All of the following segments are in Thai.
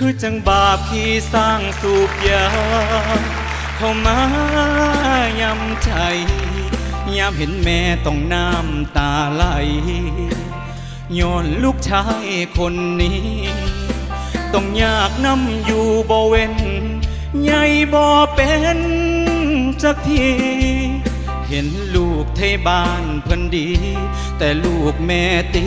คือจังบาปที่สร้างสูบยาเข้ามายำใจ ยามเห็นแม่ต้องน้ำตาไหลย้อนลูกชายคนนี้ ต้องอยากนำอยู่บ่เว้นใหญ่บ่เป็นจักทีเห็นลูกเทบ้านเพิ่นดี แต่ลูกแม่ตี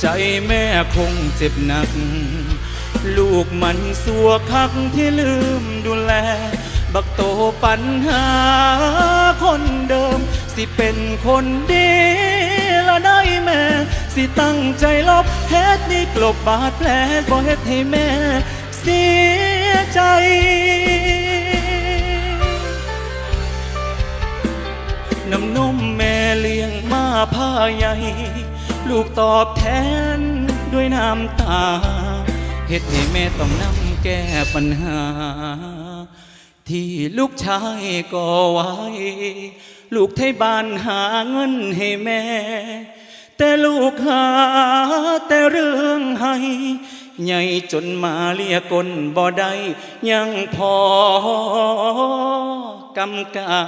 ใจแม่คงเจ็บหนัก ลูกมันสัวคักที่ลืมดูแล บักโตปัญหาคนเดิม สิเป็นคนดีละได้แม่ สิตั้งใจลบเฮ็ดนี่กลบบาดแผลบ่เฮ็ดให้แม่ เสียใจน้ำนมแม่เลี้ยงมาผ้าใหญ่ ลูกตอบแทนด้วยน้ำตาเหตุให้แม่ต้องนำแก้ปัญหา ที่ลูกชายก่อไว้ ลูกไทยบ้านหาเงินให้แม่ แต่ลูกหาแต่เรื่องให้ใหญ่จนมาเลียกลบ่ได้ยังพอกำกา